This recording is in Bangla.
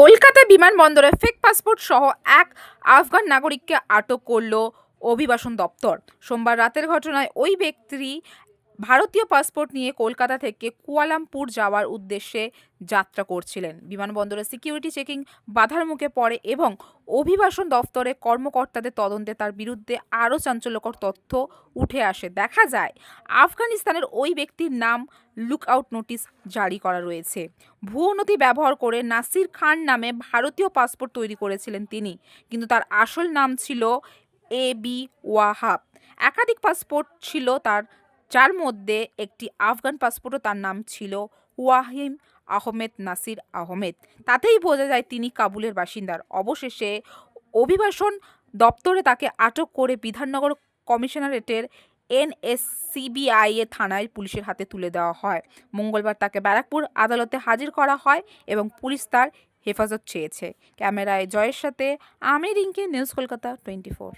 কলকাতা বিমানবন্দরে ফেক পাসপোর্ট সহ এক আফগান নাগরিককে আটক করল অভিবাসন দপ্তর। সোমবার রাতের ঘটনায় ওই ব্যক্তি ভারতীয় পাসপোর্ট নিয়ে কলকাতা থেকে কুয়ালামপুর যাওয়ার উদ্দেশ্যে যাত্রা করছিলেন। বিমানবন্দরে সিকিউরিটি চেকিং বাধার মুখে পড়ে এবং অভিবাসন দফতরে কর্মকর্তাদের তদন্তে তার বিরুদ্ধে আরও চাঞ্চল্যকর তথ্য উঠে আসে। দেখা যায়, আফগানিস্তানের ওই ব্যক্তির নাম লুকআউট নোটিশ জারি করা রয়েছে। ভুয়ো ব্যবহার করে নাসির খান নামে ভারতীয় পাসপোর্ট তৈরি করেছিলেন তিনি, কিন্তু তার আসল নাম ছিল এ বি ওয়াহাব। একাধিক পাসপোর্ট ছিল তার যার মধ্যে একটি আফগান পাসপোর্টও তার নাম ছিল ওয়াহিম আহমেদ নাসির আহমেদ। তাতেই বোঝা যায় তিনি কাবুলের বাসিন্দার। অবশেষে অভিবাসন দপ্তরে তাকে আটক করে বিধাননগর কমিশনারেটের এনএসসিবিআই এ থানায় পুলিশের হাতে তুলে দেওয়া হয়। মঙ্গলবার তাকে ব্যারাকপুর আদালতে হাজির করা হয় এবং পুলিশ তার হেফাজত চেয়েছে। ক্যামেরায় জয়ের সাথে আমি Rinki news Kolkata twenty four.